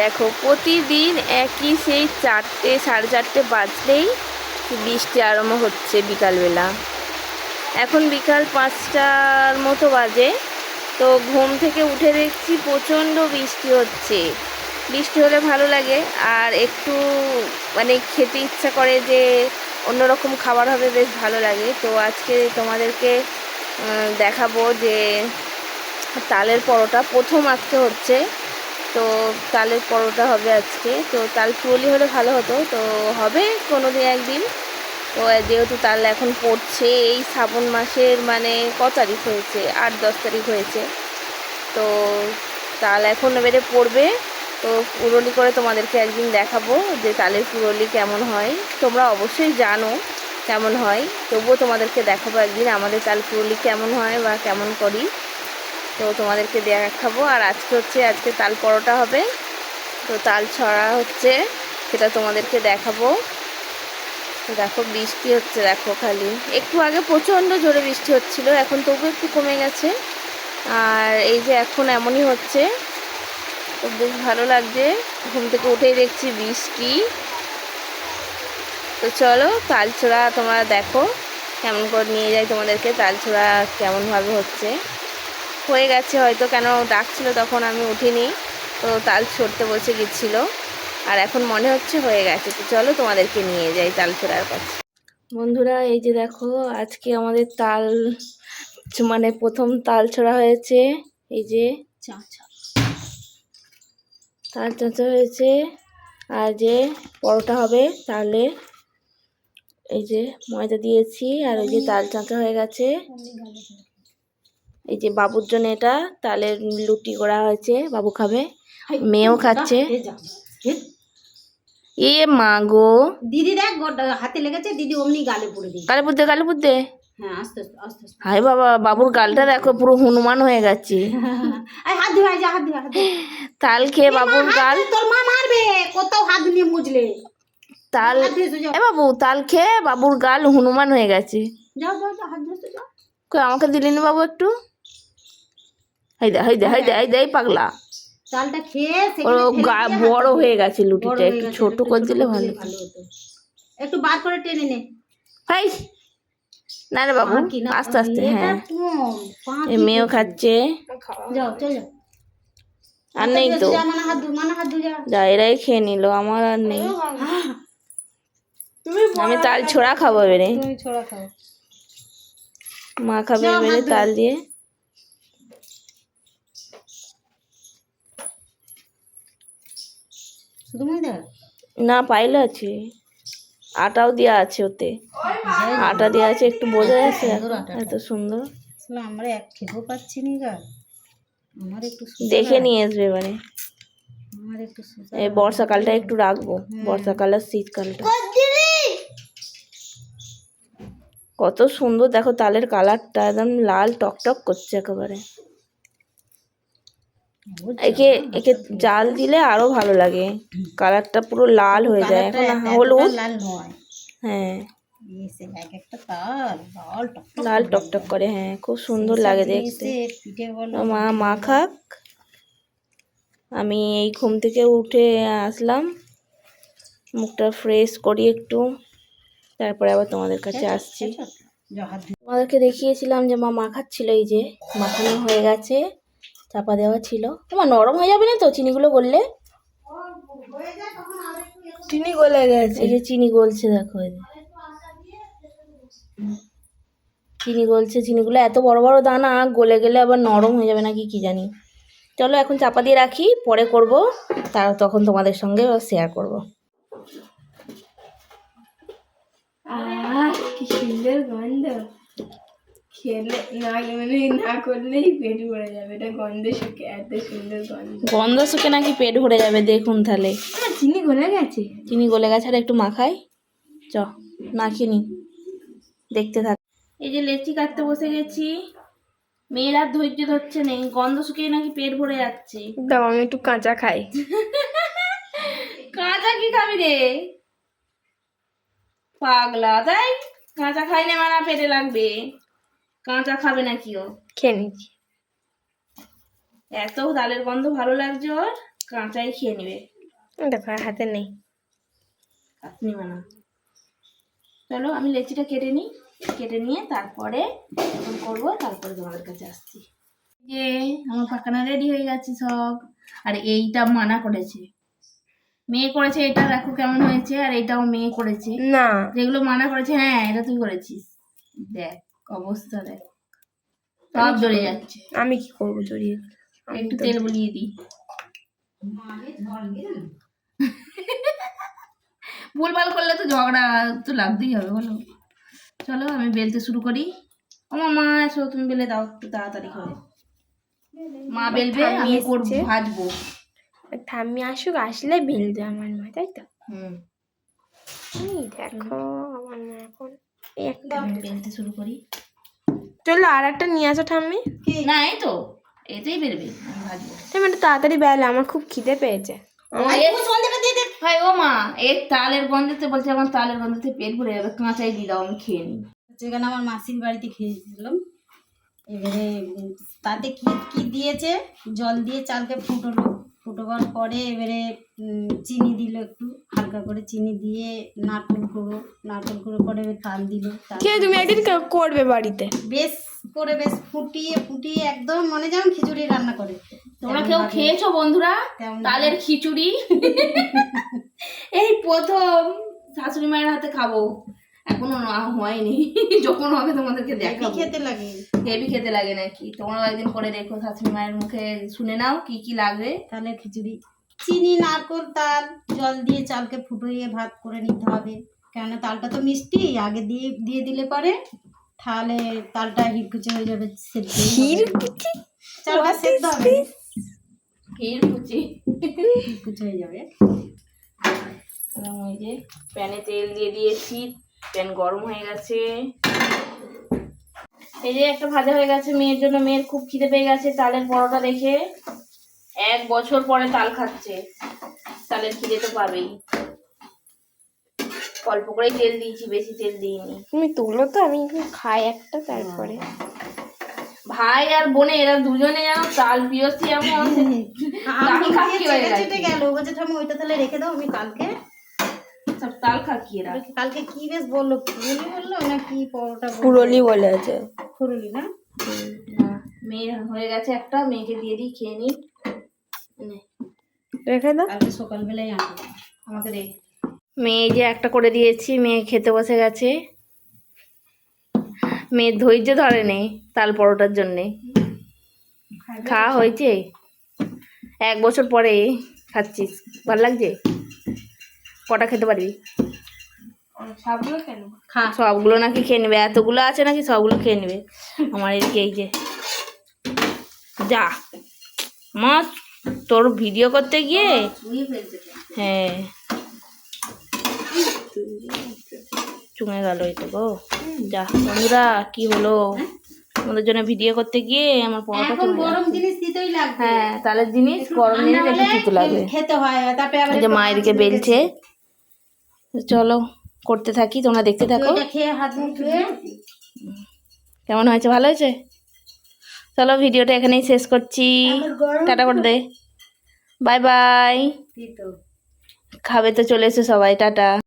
দেখো, প্রতিদিন একই সেই চারটে, সাড়ে চারটে বাজলেই বৃষ্টি আরম্ভ হচ্ছে বিকালবেলা। এখন বিকাল পাঁচটার মতো বাজে, তো ঘুম থেকে উঠে দেখছি প্রচণ্ড বৃষ্টি হচ্ছে। বৃষ্টি হলে ভালো লাগে, আর একটু মানে খেতে ইচ্ছা করে যে অন্যরকম খাবার হবে, বেশ ভালো লাগে। তো আজকে তোমাদেরকে দেখাবো যে তালের পরোটা প্রথম আজকে হচ্ছে। তো তালের পরোটা হবে আজকে। তো তাল পুরলি হলে ভালো হতো। তো হবে কোনো দিন একদিন। তো যেহেতু তাল এখন পড়ছে, এই শ্রাবণ মাসের মানে ক তারিখ হয়েছে? আট, দশ তারিখ হয়েছে। তো তাল এখন এবারে পড়বে। তো পুরলি করে তোমাদেরকে একদিন দেখাবো যে তালের পুরলি কেমন হয়। তোমরা অবশ্যই জানো কেমন হয়। তবুও তোমাদেরকে দেখাবো একদিন আমাদের তাল পুরলি কেমন হয় বা কেমন করি। তো তোমাদেরকে দেখাবো আর আজকে হচ্ছে, আজকে তাল পরোটা হবে। তো তাল ছড়া হচ্ছে, সেটা তোমাদেরকে দেখাবো। দেখো, বৃষ্টি হচ্ছে, দেখো খালি। একটু আগে প্রচণ্ড জোরে বৃষ্টি হচ্ছিল, এখন তবু একটু কমে গেছে। আর এই যে এখন এমনই হচ্ছে, তো বেশ ভালো লাগছে। ঘুম থেকে উঠেই দেখছি বৃষ্টি। তো চলো, তাল তালছোড়া তোমরা দেখো, কেমন করে নিয়ে যাই তোমাদেরকে, তাল তালছোড়া কেমনভাবে হচ্ছে। হয়ে গেছে, হয়তো কেন ডাকছিল তখন আমি উঠিনি। তো তাল ছড়তে বসে গেছিল। আর এখন মনে হচ্ছে হয়ে গেছে। তো চলো তোমাদেরকে নিয়ে যাই তাল ছোড়ার কাছে বন্ধুরা, এই যে দেখো, আজকে আমাদের তাল মানে প্রথম তাল ছোড়া হয়েছে। এই যে তাল চাঁচা হয়েছে। আর যে পরোটা হবে তাহলে এই যে ময়দা দিয়েছি। আর ওই যে তাল চাঁচা হয়ে গেছে। এই যে বাবুর জন্য এটা তালের লুটি করা হয়েছে বাবু খাবে। মেয়েও খাচ্ছে। এ মা গো। দিদি দেখ হাতে লেগেছে দিদি অমনি গালে পড়ে দিই কালে বুদ্ধে কালে বুদ্ধে হ্যাঁ হাই বাবা বাবুর গালটা দেখো পুরো হনুমান হয়ে গেছে। তাল খেয়ে বাবুর গাল। তোর মা মারবে কোথাও হাত নিয়ে মুজলে তাল এ বাবু তাল খেয়ে বাবুর গাল হনুমান হয়ে গেছে। যাও যাও হাত ধুয়ে যাও। আমাকে দিলি না বাবু একটু? হাই দে হাই দে হাই দে হাই দে এই পাগলা। চালটা খেয়ে গা বড় হয়ে গেছে লুটিটা একটু ছোট করে দিলে ভালো হতো। একটু বার করে টেনে নে। হাই। না রে বাবু আস্তে আস্তে হ্যাঁ। কম, এ মেয়েও খাচ্ছে। যাও চল। যাও আর নেই তো। যা এরাই খেয়ে নিল আমার আর নেই। আমি তাল ছোড়া খাব এবারে। তুমি ছোড়া খাও। মা খাবে এবারে তাল দিয়ে। শুধু ময়দা না পাইলে আছে। আটাও দেওয়া আছে ওতে। আটা দেওয়া আছে একটু বোঝা যাচ্ছে। এত সুন্দর। আমরা এক খেতেও পাচ্ছি না গা। আমার একটু দেখে নিয়ে আসবে এবারে। আমার একটু এই বর্ষাকালটা একটু রাখব। বর্ষাকাল আর শীতকালটা। কত সুন্দর দেখো তালের কালারটা একদম লাল টকটক করছে একেবারে। একে একে জাল দিলে আরও ভালো লাগে। কালারটা পুরো লাল হয়ে যায়। এখন হলুদ। হ্যাঁ। লাল টকটক করে। হ্যাঁ খুব সুন্দর লাগে দেখতে। মা মা খাক আমি এই ঘুম থেকে উঠে আসলাম। মুখটা ফ্রেশ করি একটু। তারপরে আবার তোমাদের কাছে আসছি। তোমাদেরকে দেখিয়েছিলাম যে মা মাখাচ্ছিল এই যে মাখানো হয়ে গেছে। চাপা দেওয়া ছিল। তোমার নরম হয়ে যাবে না তো? চিনিগুলো বললে চিনি গলে গেছে। এই যে চিনি গলছে দেখো চিনি গলছে চিনিগুলো এত বড় বড় দানা গলে গেলে আবার নরম হয়ে যাবে নাকি কি জানি। চলো এখন চাপা দিয়ে রাখি পরে করব তার তখন তোমাদের সঙ্গে শেয়ার করব। আহ কি সুন্দর গন্ধ। খেলে না মানে না করলেই পেট ভরে যাবে। এটা গন্ধে শুকে এত সুন্দর গন্ধ। গন্ধ শুকে নাকি পেট ভরে যাবে? দেখুন তাহলে। চিনি গলে গেছে? চিনি গলে গেছে আর একটু মাখাই। চ মাখিনি দেখতে থাক। এই যে লেচি কাটতে বসে গেছি। মেয়ের আর ধৈর্য ধরছে নেই গন্ধ শুকিয়ে নাকি পেট ভরে যাচ্ছে। দাও আমি একটু কাঁচা খাই। কাঁচা কি খাবি রে? পাগলা তাই? কাঁচা খাইলে মারা পেটে লাগবে। কাঁচা খাবে নাকি ও? খেয়ে নিচ্ছি। এত ডালের গন্ধ ভালো লাগছে ওর কাঁচাই খেয়ে নেবে। দেখো হাতে নেই। আপনি বানা চলো আমি লেচিটা কেটে নিই। কেটে নিয়ে তারপরে যখন করব তারপরে তোমাদের কাছে আসছি। যে আমার পাকানা রেডি হয়ে গেছে সব। আর এইটা মানা করেছে। মেয়ে করেছে এটা দেখো কেমন হয়েছে। আর এটাও মেয়ে করেছে। না। যেগুলো মানা করেছে হ্যাঁ এটা তুই করেছিস। দেখ। অবস্থা দেখ। সব জ্বলে যাচ্ছে। আমি কি করব জড়িয়ে একটু তেল বলিয়ে দিই। ভুলভাল করলে তো ঝগড়া তো লাগতেই হবে বলো। চলো আমি বেলতে শুরু করি। আমার মা এসো তুমি বেলে দাও একটু তাড়াতাড়ি করে। মা বেলবে আমি করব। ভাজবো। ঠাম্মি আসুক আসলে বেলবে আমার মা তাই তো? হুম। দেখো আমার মা এখন একটা বেলতে শুরু করি। চলো আর একটা নিয়ে আসো ঠাম্মি। না এই তো। এতেই বেরবে। তুমি একটু তাড়াতাড়ি বেলে আমার খুব খিদে পেয়েছে। ভাই ও মা এর তালের গন্ধতে বলছে আমার তালের গন্ধতে পেট ভরে যাবে। কাঁচাই দিয়ে দাও আমি খেয়ে নিই। যেখানে আমার মাসির বাড়িতে খেয়েছিলাম। এবারে তাতে কি কি দিয়েছে? জল দিয়ে চালকে ফুটোলো। ফুটোবার পরে এবারে চিনি দিল একটু হালকা করে চিনি দিয়ে নারকেল গুঁড়ো নারকেল গুঁড়ো করে তাল দিল তুমি একদিন করবে বাড়িতে? বেশ করে বেশ ফুটিয়ে ফুটিয়ে একদম মনে যেমন খিচুড়ি রান্না করে। তোমরা কেউ খেয়েছো বন্ধুরা? তালের খিচুড়ি? এই প্রথম শাশুড়ি মায়ের হাতে খাব। এখনও না হয়নি। যখন হবে তোমাদেরকে দেখাবো। খেতে লাগে। হেভি খেতে লাগে নাকি? তোমরা একদিন করে দেখো শাশুড়ি মায়ের মুখে শুনে নাও কি কি লাগবে। তাহলে খিচুড়ি। চিনি নারকেল তাল জল দিয়ে চালকে ফুটিয়ে ভাত করে নিতে হবে। কেননা তালটা তো মিষ্টি আগে দিয়ে দিয়ে দিলে পরে। তাহলে তালটা হিরকুচে হয়ে যাবে সেদ্ধ চালটা সেদ্ধ হবে। ক্ষীর কুচি হিরকুচে হয়ে যাবে। ওই যে প্যানে তেল দিয়ে দিয়েছি। প্যান গরম হয়ে গেছে। এই যে একটা ভাজা হয়ে গেছে মেয়ের জন্য মেয়ের খুব খিদে পেয়ে গেছে তালের পরোটা দেখে এক বছর পরে তাল খাচ্ছে। তালের খিদে তো পাবেই। অল্প করেই তেল দিয়েছি বেশি তেল দিইনি। তুমি তুলো তো আমি খাই একটা তারপরে। ভাই আর বোনে এরা দুজনে যেন তাল পিয়সি এমন। আমি তাল খাচ্ছি হয়ে গেল। বলছে ওইটা তাহলে রেখে দাও আমি কালকে সব তাল খাচ্ছি এরা কালকে কি বেশ বলল? ফুরুলি বলল না কি পরোটা? পুরলি বলে আছে। ফুরুলি না? মেয়ের হয়ে গেছে একটা মেয়েকে দিয়ে দিই খেয়ে নিই। নে, রেখে দাও। কালকে সকালবেলায় আনব। আমাকে দে মেয়ে যে একটা করে দিয়েছি মেয়ে খেতে বসে গেছে। মেয়ের ধৈর্য ধরে নেই তাল পরোটার জন্যে। খাওয়া হয়েছে? এক বছর পরে খাচ্ছিস। ভালো লাগছে? কটা খেতে পারবি? সবগুলো কেন খা। সবগুলো নাকি খেয়ে নেবে? এতগুলো আছে নাকি সবগুলো খেয়ে নেবে? আমার এদিকে এই যে। যা। মা তোর ভিডিও করতে গিয়ে। হ্যাঁ। চুমে গেল এটা গো। যা। বন্ধুরা কি হলো? আমাদের জন্য ভিডিও করতে গিয়ে আমার পড়াটা এখন চলে গরম জিনিস দিতেই লাগবে। হ্যাঁ তাহলে জিনিস গরম জিনিস একটু দিতে লাগবে। খেতে হয়। তারপরে আবার যে মা এদিকে বেলছে। চলো করতে থাকি তোমরা দেখতে থাকো। কেমন হয়েছে? ভালো হয়েছে? চলো ভিডিওটা এখানেই শেষ করছি। টাটা করে দে। Bye bye. খাবে তো চলে এসো সবাই টাটা।